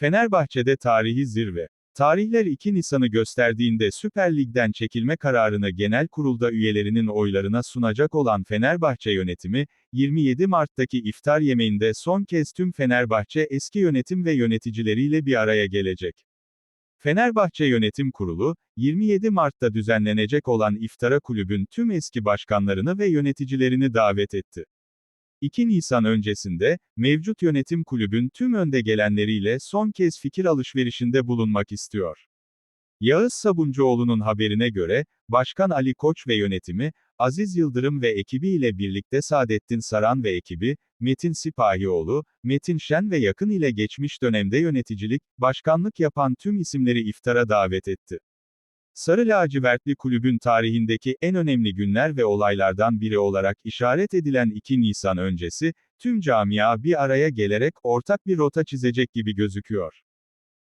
Fenerbahçe'de tarihi zirve. Tarihler 2 Nisan'ı gösterdiğinde Süper Lig'den çekilme kararını genel kurulda üyelerinin oylarına sunacak olan Fenerbahçe yönetimi, 27 Mart'taki iftar yemeğinde son kez tüm Fenerbahçe eski yönetim ve yöneticileriyle bir araya gelecek. Fenerbahçe Yönetim Kurulu, 27 Mart'ta düzenlenecek olan iftara kulübün tüm eski başkanlarını ve yöneticilerini davet etti. 2 Nisan öncesinde, mevcut yönetim kulübün tüm önde gelenleriyle son kez fikir alışverişinde bulunmak istiyor. Yağız Sabuncuoğlu'nun haberine göre, Başkan Ali Koç ve yönetimi, Aziz Yıldırım ve ekibi ile birlikte Saadettin Saran ve ekibi, Metin Sipahioğlu, Metin Şen ve yakın ile geçmiş dönemde yöneticilik, başkanlık yapan tüm isimleri iftara davet etti. Sarı lacivertli kulübün tarihindeki en önemli günler ve olaylardan biri olarak işaret edilen 2 Nisan öncesi, tüm camia bir araya gelerek ortak bir rota çizecek gibi gözüküyor.